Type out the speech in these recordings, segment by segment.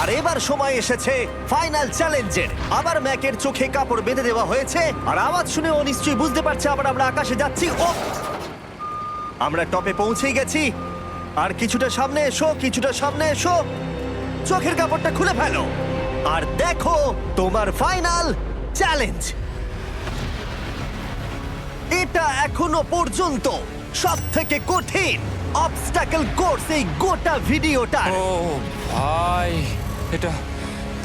আর এবার সময় এসেছে ফাইনাল চ্যালেঞ্জের। আবার ম্যাকের চোখে কাপড় বেঁধে দেওয়া হয়েছে, আর আওয়াজ শুনে ও নিশ্চয়ই বুঝতে পারছে আবার আমরা আকাশে যাচ্ছি। ও! আমরা টপে পৌঁছেই গেছি। আর কিছুটা সামনে এসো, কিছুটা সামনে এসো। চোখের কাপড়টা খুলে ফেলো। আর দেখো তোমার ফাইনাল চ্যালেঞ্জ। এটা এখনও পর্যন্ত সব থেকে কঠিন অবস্টাকল কোর্স এই গোটা ভিডিওটা ও ভাই। এটা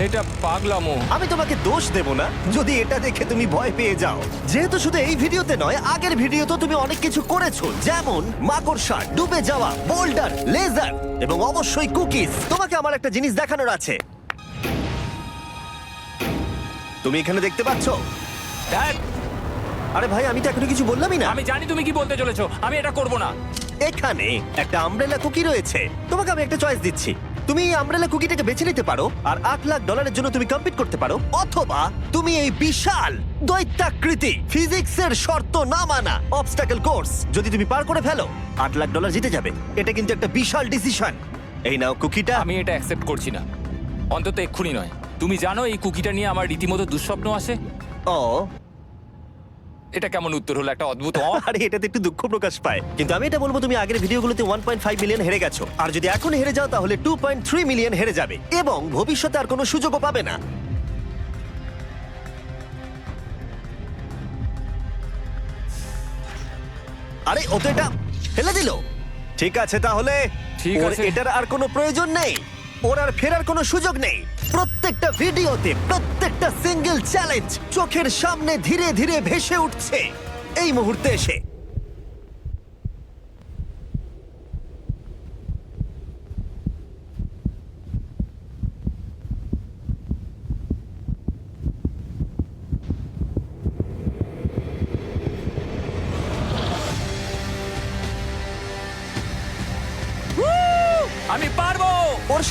এটা পাগলামো। আমি তোমাকে দোষ দেব না। যদি এটা দেখে তুমি ভয় পেয়ে যাও। যেহেতু শুধু এই ভিডিওতে নয় আগের ভিডিওতে তুমি অনেক কিছু করেছ। যেমন মাকড়সা ডুবে যাওয়া বোল্ডার লেজার এবং অবশ্যই কুকিজ। তোমাকে আমার একটা জিনিস দেখানোর আছে। তুমি এখানে দেখতে পাচ্ছ? দেখ। আরে ভাই আমি তো এখনও কিছু বললামই না। আমি জানি তুমি কি বলতে চলেছো। আমি এটা করব না। এখানে একটা আমব্রেলা কুকি রয়েছে। তোমাকে আমি একটা চয়েস দিচ্ছি। তুমি এই আমব্রেলা কুকিটাকে বেছে নিতে পারো আর আট লাখ ডলারের জন্য তুমি কম্পিট করতে পারো অথবা তুমি এই বিশাল দৈত্যাকৃতি ফিজিক্সের শর্ত না মানা অবস্টাকল কোর্স যদি তুমি পার করে ফেলো আট লাখ ডলার জিতে যাবে। এটা কিন্তু একটা বিশাল ডিসিশন এই নাও কুকিটা আমি এটা অ্যাকসেপ্ট করছি না। অন্তত এক্ষুনি নয়। তুমি জানো এই কুকিটা নিয়ে আমার রীতিমতো দুঃস্বপ্ন আসে? ও এটা কেমন উত্তর হলো? একটা অদ্ভুত অ। আরে এটাতে একটু দুঃখ প্রকাশ পায়। কিন্তু আমি এটা বলব তুমি আগের ভিডিওগুলোতে 1.5 মিলিয়ন হেরে গেছো। আর যদি এখন হেরে যাও তাহলে 2.3 মিলিয়ন হেরে যাবে। এবং ভবিষ্যতে আর কোনো সুযোগও পাবে না। আরে ও তো এটা ফেলে দিল। ঠিক আছে তাহলে ঠিক ওর আছে। এটার আর কোনো প্রয়োজন নেই। আর ফেরার কোনো সুযোগ নেই। প্রত্যেকটা ভিডিওতে প্রত্যেকটা সিঙ্গেল চ্যালেঞ্জ চোখের সামনে ধীরে ধীরে ভেসে উঠছে। এই মুহূর্তে এসে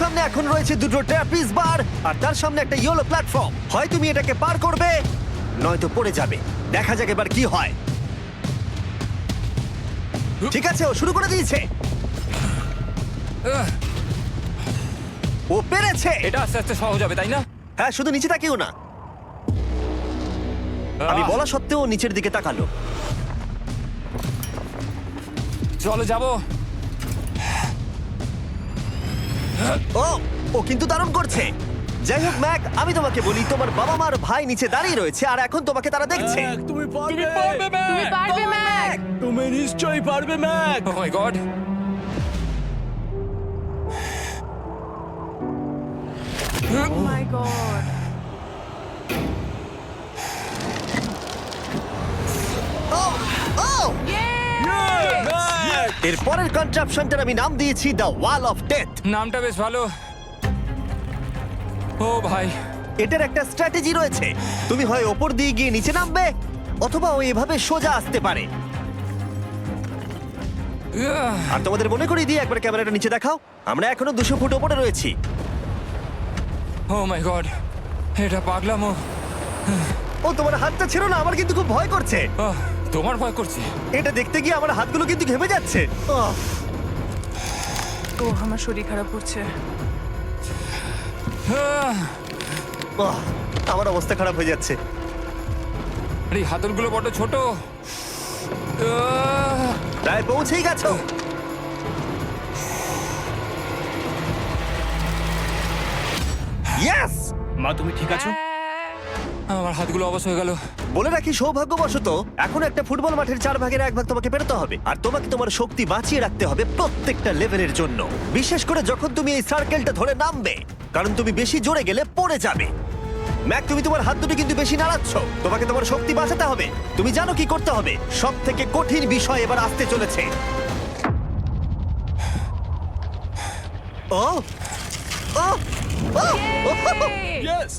সামনে এখন রয়েছে দুটো ট্র্যাপিস বার আর তার সামনে একটা ইয়েলো প্ল্যাটফর্ম হয় তুমি এটাকে পার করবে নয়তো পড়ে যাবে। দেখা যাক এবার কি হয়। ঠিক আছে ও শুরু করে দিয়েছে। ও পেরেছে। এটা আস্তে আস্তে সহজ হবে তাই না? হ্যাঁ শুধু নিচে তাকিও না। আমি বলা সত্ত্বেও নিচের দিকে তাকালো। চলো যাব। ও ও কিন্তু দারুণ করছে। যাই হোক ম্যাক আমি তোমাকে বলি তোমার বাবা মার ভাই নিচে দাঁড়িয়ে রয়েছে আর এখন তোমাকে তারা দেখছে। ম্যাক, তুমি পারবে। তুমি পারবে ম্যাক। তুমি নিশ্চয়ই পারবে Mac. Oh my god oh my god oh oh! এর পরের কনট্রাপশনটার আমি নাম দিয়েছি দ্য ওয়াল অফ ডেথ। নামটা বেশ ভালো। ও ভাই। এটার একটা স্ট্র্যাটেজি রয়েছে। তুমি হয় ওপর দিয়ে গিয়ে নিচে নামবে অথবা ও এভাবে সোজা আসতে পারে। আর তোমাদের মনে করিয়ে দিয়ে একবার ক্যামেরাটা নিচে দেখাও। আমরা এখনও দুশো ফুট ওপরে রয়েছি। ও মাই গড এটা পাগলামো। ও তোমার হাতটা ছিল না আমার কিন্তু খুব ভয় করছে। তোমার ভয় করছে। এটা দেখতে গিয়ে আমার হাতগুলো কিন্তু ঘেমে যাচ্ছে। আহ, ও আমার শরীর খারাপ করছে। আহ, আহ, আমার অবস্থা খারাপ হয়ে যাচ্ছে। আরে এই হাতলগুলো বড় ছোট। আহ, প্রায় পৌঁছেই গেছো। ইয়েস মা তুমি ঠিক আছো? আমার হাতগুলো অবশ হয়ে গেল। বলে রাখি সৌভাগ্যবশত এখন একটা ফুটবল মাঠের চার ভাগের এক ভাগ তোমাকে পেরোতে হবে। আর তোমাকে তোমার শক্তি বাঁচিয়ে রাখতে হবে প্রত্যেকটা লেভেলের জন্য। বিশেষ করে যখন তুমি এই সার্কেলটা ধরে নামবে কারণ তুমি বেশি জোরে গেলে পড়ে যাবে। ম্যাক তুমি তোমার হাত দুটো কিন্তু বেশি নাড়াচ্ছ। তোমাকে তোমার শক্তি বাঁচাতে হবে। তুমি জানো কি করতে হবে। সব থেকে কঠিন বিষয় এবার আসতে চলেছে। ও! ও! ও! ইয়েস ইয়েস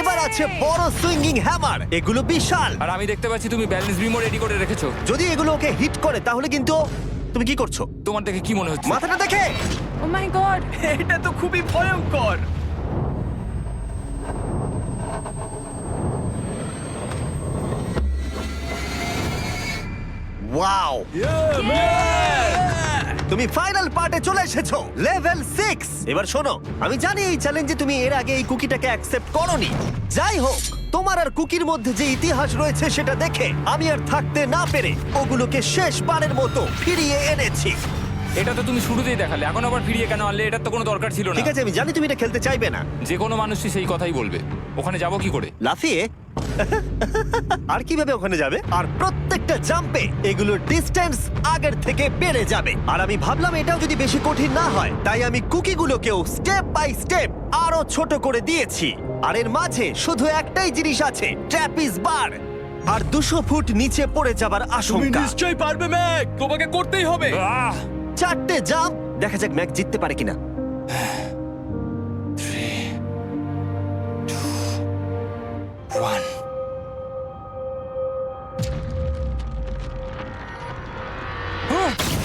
এবার আছে বড় সুইঙ্গিং হ্যামার এগুলো বিশাল। আর আমি দেখতে পাচ্ছি তুমি ব্যালেন্স বিমো রেডি করে রেখেছো। যদি এগুলো ওকে হিট করে তাহলে কিন্তু তুমি কি করছ? তোমার দেখে কি মনে হচ্ছে? মাথাটা দেখে! ও মাই গড এটা তো খুবই ভয়ঙ্কর। ওয়াও! তুমি ফাইনাল পার্টে চলে এসেছ লেভেল সিক্স। এবার শোনো আমি জানি এই চ্যালেঞ্জে তুমি এর আগে এই কুকিটাকে অ্যাকসেপ্ট করনি। যাই হোক তোমার আর কুকির মধ্যে যে ইতিহাস রয়েছে সেটা দেখে আমি আর থাকতে না পেরে ওগুলোকে শেষবারের মতো ফিরিয়ে এনেছি। এটা তো তুমি শুরুতেই দেখালে এখন আবার ফিরিয়ে কেন আনলে এটার তো কোনো দরকার ছিল না। ঠিক আছে আমি জানি তুমি এটা খেলতে চাইবে না। যে কোনো মানুষই সেই কথাই বলবে। ওখানে যাব কি করে? লাফিয়ে আর কীভাবে ওখানে যাবে? আর প্রত্যেকটা জাম্পে এগুলোর ডিস্টেন্স আগের থেকে বেড়ে যাবে। আর আমি ভাবলাম এটাও যদি বেশি কঠিন না হয় তাই আমি কুকিগুলোকেও স্টেপ বাই স্টেপ আরও ছোট করে দিয়েছি। আর এর মাঝে শুধু একটাই জিনিস আছে ট্র্যাপিস বার আর দুশো ফুট নিচে পড়ে যাবার আশঙ্কা। নিশ্চয়ই পারবে ম্যাক! তোমাকে করতেই হবে! আহ! চারটে জাম্প দেখা যাক ম্যাক জিততে পারে কিনা। ওয়ান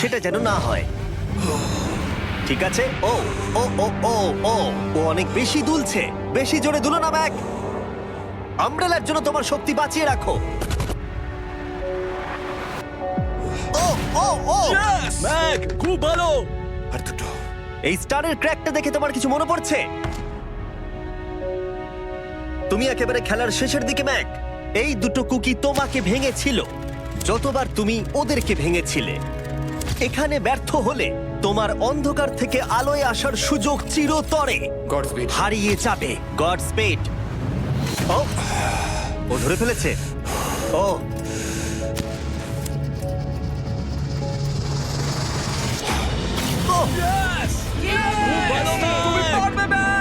সেটা যেন না হয়। ঠিক আছে? ও ও ও ও ও ও অনেক বেশি দুলছে। বেশি জোরে দুলো না ম্যাক। আমব্রেলার জন্য তোমার শক্তি বাঁচিয়ে রাখো। ও ও ও। ম্যাক খুব ভালো। আর দুটো। এই স্টারের ক্র্যাকটা দেখে তোমার কিছু মনে পড়ছে? তুমি একেবারে খেলার শেষের দিকে ম্যাক। এই দুটো কুকি তোমাকে ভেঙেছিল। যতবার তুমি ওদেরকে ভেঙেছিলে। এখানে ব্যর্থ হলে তোমার অন্ধকার থেকে আলোয় আসার সুযোগ চিরতরে। হারিয়ে যাবে। গড স্পেড ও ও ধরে ফেলেছে। ও।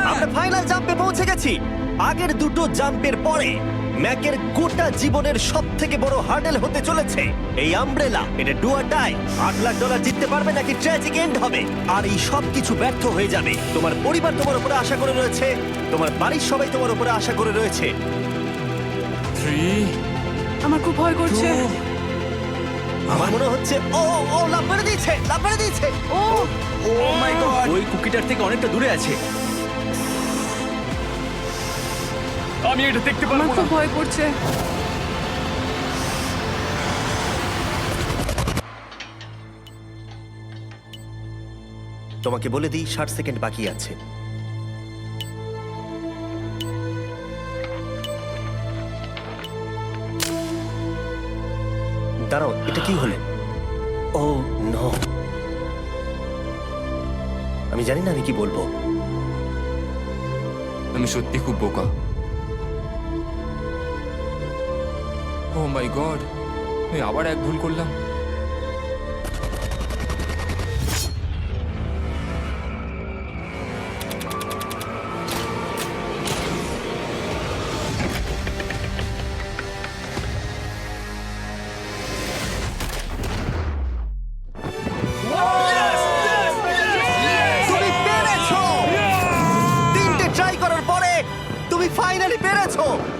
আমরা ফাইনাল জাম্পে পৌঁছে গেছি। আগের দুটো জাম্পের পরে। ম্যাকের গোটা জীবনের সব থেকে বড় হার্ডেল হতে চলেছে। এই আমব্রেলা এটা ডুয়ার ডাই আট লাখ ডলার জিততে পারবে নাকি ট্র্যাজিক এন্ড হবে? আর এই সব কিছু ব্যর্থ হয়ে যাবে। তোমার পরিবার তোমার উপরে আশা করে রয়েছে। তোমার বাড়ির সবাই তোমার উপরে আশা করে রয়েছে। আমার খুব ভয় করছে। আমার মনে হচ্ছে ও ও লাভ মেরে দিয়েছে লাভ মেরে দিয়েছে। ও। ও মাই গড ওই কুকিটার থেকে অনেকটা দূরে আছে। আমি এটা দেখতে পারব খুব ভয় করছে। তোমাকে বলে দিই ষাট সেকেন্ড বাকি আছে। দাঁড়াও এটা কি হলে? Oh no. আমি জানি না আমি কি বলব। আমি সত্যি খুব বোকা। ও মাই গড আমি আবার এক ভুল করলাম।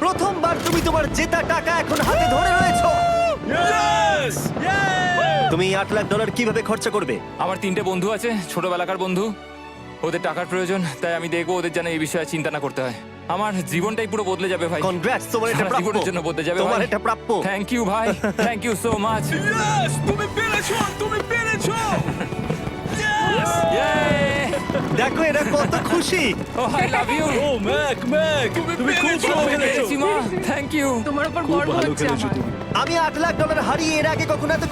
প্রথমবার তুমি তোমার জেতা টাকা এখন হাতে ধরে রয়েছো। তুমি এই আট লাখ ডলার কীভাবে খরচা করবে? আমার তিনটে বন্ধু আছে ছোটবেলাকার বন্ধু। ওদের টাকার প্রয়োজন তাই আমি দেখব ওদের যেন এই বিষয়ে চিন্তা না করতে হয়। আমার জীবনটাই পুরো বদলে যাবে ভাই। কনগ্রাটস তোমার এটা প্রাপ্য। জীবনের জন্য বদলে যাবে তোমার। এটা প্রাপ্য। থ্যাংক ইউ ভাই। Thank you so much yes তুমি পেরেছ তুমি পেরেছ। দেখো এরা কত খুশি। ও I love you oh Mac Mac তুমি খুব ভালো খেলেছো। থ্যাংক ইউ তোমার উপর গর্ব হচ্ছে আমার। আমি আট লাখ ডলার হারিয়ে এর আগে কখনো এত